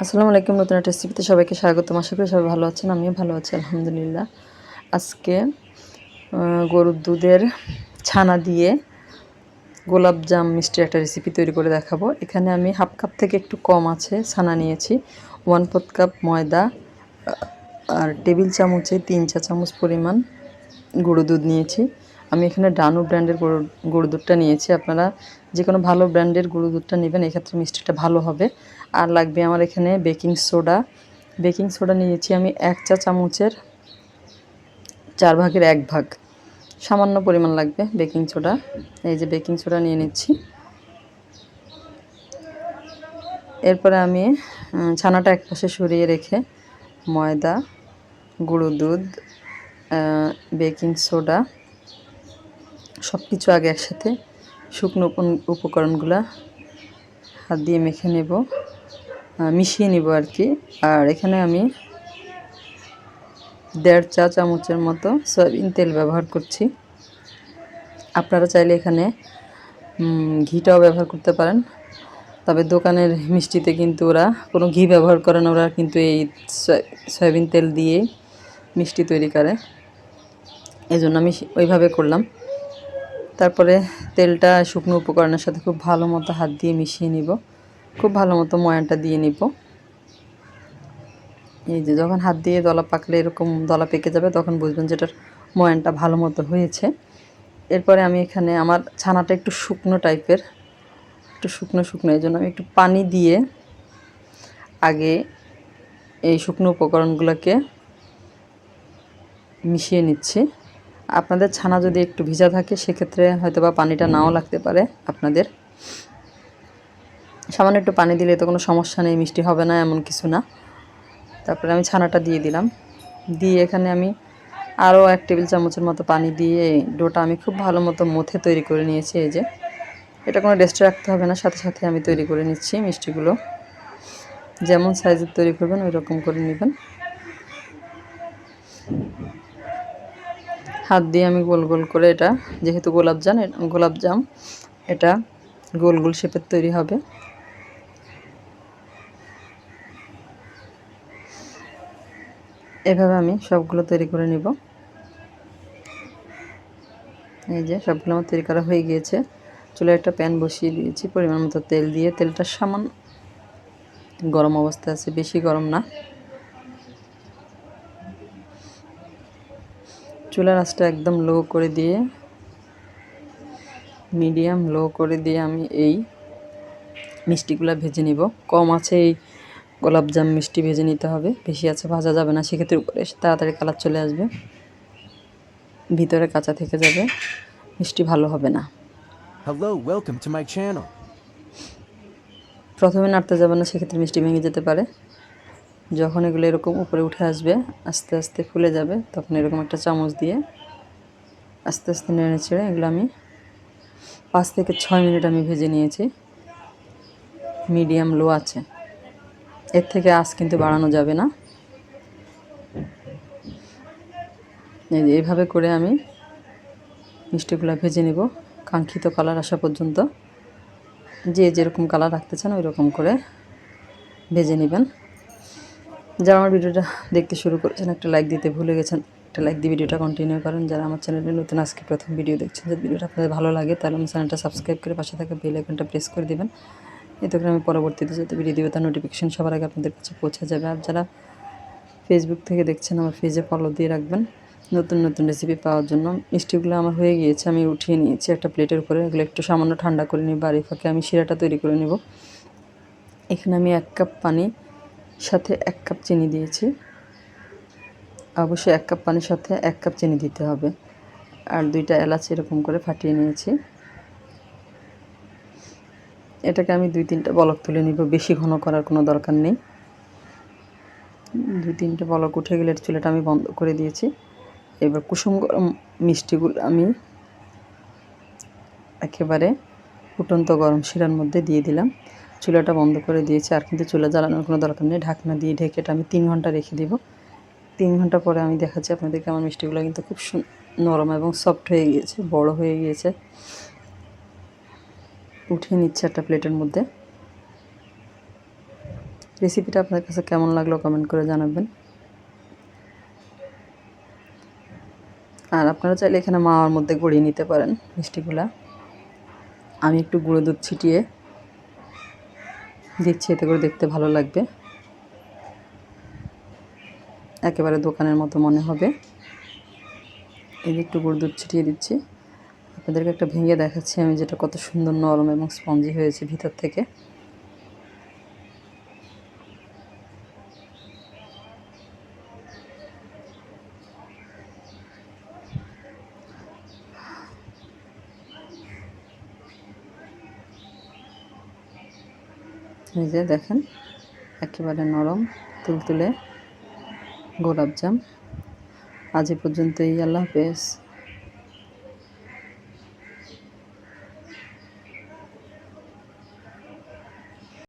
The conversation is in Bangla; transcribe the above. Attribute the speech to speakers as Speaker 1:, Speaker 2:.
Speaker 1: আসসালামু আলাইকুম, নতুন একটা রেসিপিতে সবাইকে স্বাগত আশা করি সবাই ভালো আছেন, আমিও ভালো আছি, আলহামদুলিল্লাহ। আজকে গরুর দুধের ছানা দিয়ে গোলাপ জাম মিষ্টির একটা রেসিপি তৈরি করে দেখাবো। এখানে আমি হাফ কাপ থেকে একটু কম আছে ছানা নিয়েছি। ওয়ান ফোর্থ কাপ ময়দা আর টেবিল চামচে তিন চা চামচ পরিমাণ গুঁড়ো দুধ নিয়েছি। আমি এখানে ডানু ব্র্যান্ডের গুঁড়ো দুধটা নিয়েছি। আপনারা যে কোনো ভালো ব্র্যান্ডের গুঁড়ো দুধটা নেবেন, এক্ষেত্রে মিষ্টিটা ভালো হবে। আর লাগবে আমার এখানে বেকিং সোডা। বেকিং সোডা নিয়েছি আমি এক চা চামচের, চার ভাগের এক ভাগ। সামান্য পরিমাণ লাগবে বেকিং সোডা। এই যে বেকিং সোডা নিয়ে নিচ্ছি। এরপরে আমি ছানাটা এক পাশে সরিয়ে রেখে ময়দা, গুঁড়ো দুধ বেকিং সোডা সব কিছু আগে একসাথে শুকনো উপকরণগুলো হাত দিয়ে মেখে নেব। মিশিয়ে নিব আর কি। আর এখানে আমি দেড় চা চামচের মতো সয়াবিন তেল ব্যবহার করছি। আপনারা চাইলে এখানে ঘিটাও ব্যবহার করতে পারেন। তবে দোকানের মিষ্টিতে কিন্তু ওরা কোনো ঘি ব্যবহার করে না, ওরা কিন্তু এই সয়া- সয়াবিন তেল দিয়ে মিষ্টি তৈরি করে। এই জন্য আমি ওইভাবে করলাম। তারপরে তেলটা শুকনো উপকরণের সাথে খুব ভালো মতো হাত দিয়ে মিশিয়ে নিব। খুব ভালো মতো ময়ানটা দিয়ে নিব। এই যে যখন হাত দিয়ে দলা পাকলে এরকম দলা পেকে যাবে, তখন বুঝবেন যেটার ময়ানটা ভালো মতো হয়েছে। এরপরে আমি এখানে আমার ছানাটা একটু শুকনো টাইপের, একটু শুকনো শুকনো, এই জন্য আমি একটু পানি দিয়ে আগে এই শুকনো উপকরণগুলোকে মিশিয়ে নিচ্ছি। আপনাদের ছানা যদি একটু ভিজা থাকে, সেক্ষেত্রে হয়তো বা পানিটা নাও লাগতে পারে আপনাদের। সামান্য একটু পানি দিলে তো কোনো সমস্যা নেই, মিষ্টি হবে না, এমন কিছু না। তারপরে আমি ছানাটা দিয়ে দিলাম। দিয়ে এখানে আমি আরও এক টেবিল চামচের মতো পানি দিয়ে ডোটা আমি খুব ভালো মতো মথে তৈরি করে নিয়েছি, এই যে। এটা কোনো রেস্টে রাখতে হবে না, সাথে সাথে আমি তৈরি করে নিচ্ছি মিষ্টিগুলো। যেমন সাইজের তৈরি করবেন ওই রকম করে নেবেন। হাত দিয়ে আমি গোল গোল করে এটা, যেহেতু গোলাপ জাম গোলাপ জাম, এটা গোল গোল শেপের তৈরি হবে। এভাবে আমি সবগুলো তৈরি করে নিব। এই যে সবগুলো আমার তৈরি করা হয়ে গিয়েছে। চুলে একটা প্যান বসিয়ে দিয়েছি, পরিমাণ মতো তেল দিয়ে। তেলটা সামান্য গরম অবস্থায় আছে, বেশি গরম না। চুলার আঁচটা একদম লো করে দিয়ে, মিডিয়াম লো করে দিয়ে আমি এই মিষ্টিগুলো ভেজে নিব। কম আছে এই গোলাপজাম মিষ্টি ভেজে নিতে হবে। বেশি আছে ভাজা যাবে না। সেক্ষেত্রে উপরে তাড়াতাড়ি কালার চলে আসবে। ভিতরে কাঁচা থেকে যাবে। মিষ্টি ভালো হবে না।
Speaker 2: Hello, welcome to my channel.
Speaker 1: প্রথমে নাড়তে যাবে না সেক্ষেত্রে মিষ্টি ভেঙে যেতে পারে। যখন এগুলো এরকম উপরে উঠে আসবে আস্তে আস্তে ফুলে যাবে তখন এরকম একটা চামচ দিয়ে আস্তে আস্তে নেড়ে ছেড়ে এগুলো আমি পাঁচ থেকে ছয় মিনিট আমি ভেজে নিয়েছি। মিডিয়াম লো আছে। এর থেকে আঁচ কিন্তু বাড়ানো যাবে না। এইভাবে করে আমি মিষ্টিগুলো ভেজে নেব। কাঙ্ক্ষিত কালার আসা পর্যন্ত যে যেরকম কালার রাখতে চান ওই রকম করে ভেজে নেবেন। যারা আমার ভিডিওটা দেখতে শুরু করেছেন, একটা লাইক দিতে ভুলে গেছেন, একটা লাইক দিয়ে ভিডিওটা কন্টিনিউ করেন। যারা আমার চ্যানেলে নতুন, আজকে প্রথম ভিডিও দেখছেন, যদি ভিডিওটা আপনাদের ভালো লাগে, তাহলে আমার চ্যানেলটা সাবস্ক্রাইব করে পাশে থাকা বেল আইকনটা প্রেস করে দেবেন। এতে করে আমি পরবর্তীতে যাতে ভিডিও দেবে, তার নোটিফিকেশন সবার আগে আপনাদের কাছে পৌঁছে যাবে। আর যারা ফেসবুক থেকে দেখছেন, আমার পেজে ফলো দিয়ে রাখবেন নতুন নতুন রেসিপি পাওয়ার জন্য। মিষ্টিগুলো আমার হয়ে গিয়েছে, আমি উঠিয়ে নিয়েছি একটা প্লেটের উপরে। এগুলো একটু সামান্য ঠান্ডা করে নিই বাড়ি ফাঁকে আমি শিরাটা তৈরি করে নেব। এখানে আমি এক কাপ পানি, সাথে এক কাপ চিনি দিয়েছি। অবশ্যই এক কাপ পানির সাথে এক কাপ চিনি দিতে হবে। আর দুইটা এলাচ এরকম করে ফাটিয়ে নিয়েছি। এটাকে আমি দুই তিনটা বলক তুলে নিব। বেশি ঘন করার কোনো দরকার নেই। দুই তিনটে বলক উঠে গেলে চুলাটা আমি বন্ধ করে দিয়েছি। এবার কুসুম গরম মিষ্টিগুলো আমি একেবারে ফুটন্ত গরম শিরার মধ্যে দিয়ে দিলাম। চুলাটা বন্ধ করে দিয়েছি, আর কিন্তু চুলা জ্বালানোর কোনো দরকার নেই। ঢাকনা দিয়ে ঢেকে এটা আমি তিন ঘণ্টা রেখে দিব। তিন ঘণ্টা পরে আমি দেখাচ্ছি আপনাদেরকে আমার মিষ্টিগুলো কিন্তু খুব নরম এবং সফট হয়ে গিয়েছে, বড় হয়ে গিয়েছে। উঠিয়ে নিচ্ছে একটা প্লেটের মধ্যে। রেসিপিটা আপনার কাছে কেমন লাগল কমেন্ট করে জানাবেন। আর আপনারা চাইলে এখানে মাওয়ার মধ্যে গড়িয়ে নিতে পারেন মিষ্টিগুলা। আমি একটু গুঁড়ো দুধ ছিটিয়ে দিচ্ছি, এতে করে দেখতে ভালো লাগবে। একেবারে দোকানের মতো মনে হবে। এই একটু গুঁড়ো দুধ ছিটিয়ে দিচ্ছি। আপনাদেরকে একটা ভেঙে দেখাচ্ছি। আমি যেটা কত সুন্দর নরম এবং স্পঞ্জি হয়েছে ভিতর থেকে। এই যে দেখেন, একেবারে নরম, তুলতুলে গোলাপজাম আজ এ পর্যন্তই, আল্লাহ হাফেজ।